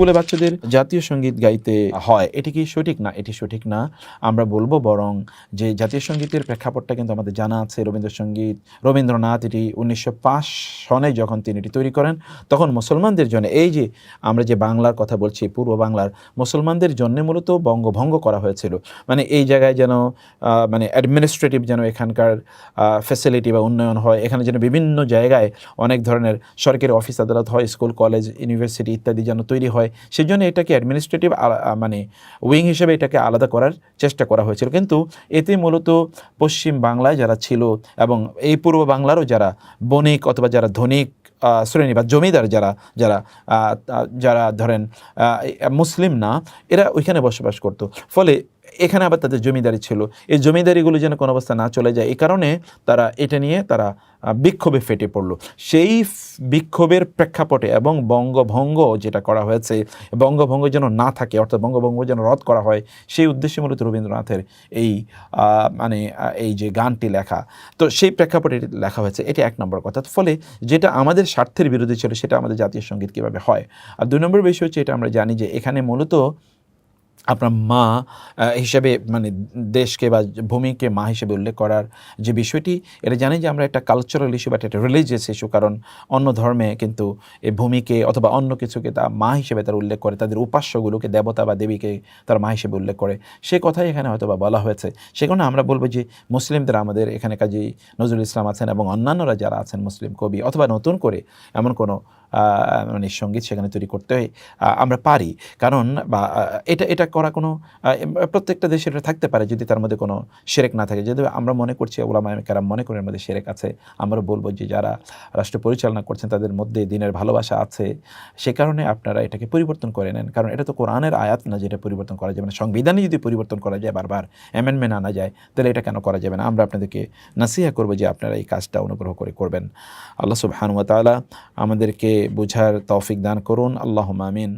স্কুলে বাচ্চাদের জাতীয় সংগীত গাইতে হয়, এটি কি সঠিক না? এটি সঠিক না। আমরা বলব বরং যে জাতীয় সঙ্গীতের প্রেক্ষাপটটা কিন্তু আমাদের জানা আছে। রবীন্দ্রসঙ্গীত, রবীন্দ্রনাথ, এটি উনিশশো পাঁচ সনে যখন তিনি এটি তৈরি করেন, তখন মুসলমানদের জন্য, এই যে আমরা যে বাংলার কথা বলছি, পূর্ব বাংলার মুসলমানদের জন্য মূলত বঙ্গভঙ্গ করা হয়েছিল। মানে এই জায়গায় যেন মানে অ্যাডমিনিস্ট্রেটিভ যেন এখানকার ফ্যাসিলিটি বা উন্নয়ন হয়, এখানে যেন বিভিন্ন জায়গায় অনেক ধরনের সরকারি অফিস আদালত হয় স্কুল কলেজ ইউনিভার্সিটি ইত্যাদি যেন তৈরি হয় সেই জন্য এটাকে অ্যাডমিনিস্ট্রেটিভ মানে উইং হিসেবে এটাকে আলাদা করার চেষ্টা করা হয়েছিল। কিন্তু এতে মূলত পশ্চিম বাংলায় যারা ছিল এবং এই পূর্ব বাংলারও যারা বণিক অথবা যারা ধনিক শ্রেণি বা জমিদার যারা যারা যারা ধরেন মুসলিম না, এরা ওইখানে বসবাস করত। ফলে এখানে আবার তাদের জমিদারি ছিল। এই জমিদারিগুলো যেন কোনো অবস্থা না চলে যায়, এই কারণে তারা এটা নিয়ে তারা বিক্ষোভে ফেটে পড়ল। সেই বিক্ষোভের প্রেক্ষাপটে এবং বঙ্গভঙ্গ যেটা করা হয়েছে, বঙ্গভঙ্গ যেন না থাকে, অর্থাৎ বঙ্গভঙ্গ যেন রদ করা হয়, সেই উদ্দেশ্যে মূলত রবীন্দ্রনাথের এই মানে এই যে গানটি লেখা। তো সেই প্রেক্ষাপটে লেখা হয়েছে, এটি এক নম্বর কথা। ফলে যেটা আমাদের স্বার্থের বিরোধী ছিল, সেটা আমাদের জাতীয় সংগীত কীভাবে হয়? আর দুই নম্বর বিষয় হচ্ছে, এটা আমরা জানি যে এখানে মূলত আপনার মা হিসেবে মানে দেশকে বা ভূমিকে মা হিসেবে উল্লেখ করার যে বিষয়টি, এটা জানি যে আমরা একটা কালচারাল ইস্যু বা একটা রিলিজিয়াস ইস্যু কারণ অন্য ধর্মে কিন্তু এই ভূমিকে অথবা অন্য কিছুকে তা মা হিসেবে তারা উল্লেখ করে, তাদের উপাস্যগুলোকে, দেবতা বা দেবীকে তারা মা হিসেবে উল্লেখ করে। সে কথাই এখানে হয়তো বা বলা হয়েছে। সে কারণে আমরা বলব যে মুসলিমদের আমাদের এখানে কাজী নজরুল ইসলাম আছেন এবং অন্যান্যরা যারা আছেন মুসলিম কবি, অথবা নতুন করে এমন কোনো মানে সংগীত সেখানে তৈরি করতে আমরা পারি। কারণ বা এটা এটা করা কোনো প্রত্যেকটা দেশের থাকতে পারে যদি তার মধ্যে কোনো সেরেক না থাকে। যদি আমরা মনে করছি ওলামা কারাম মনে এর মধ্যে সেরেক আছে। আমরা বলব যে যারা রাষ্ট্র পরিচালনা করছেন, তাদের মধ্যে দিনের ভালোবাসা আছে। সে কারণে আপনারা এটাকে পরিবর্তন করে নেন। কারণ এটা তো কোরআনের আয়াত না যেটা পরিবর্তন করা যাবে না। সংবিধানে যদি পরিবর্তন করা যায়, বারবার অ্যামেন্ডমেন্ট আনা যায়, তাহলে এটা কেন করা যাবে না? আমরা আপনাদেরকে নাসিহা করব যে আপনারা এই কাজটা অনুগ্রহ করে করবেন। আল্লাহ সুবহানুয়া তাআলা আমাদেরকে বুঝার তৌফিক দান করুন। আল্লাহ আমিন।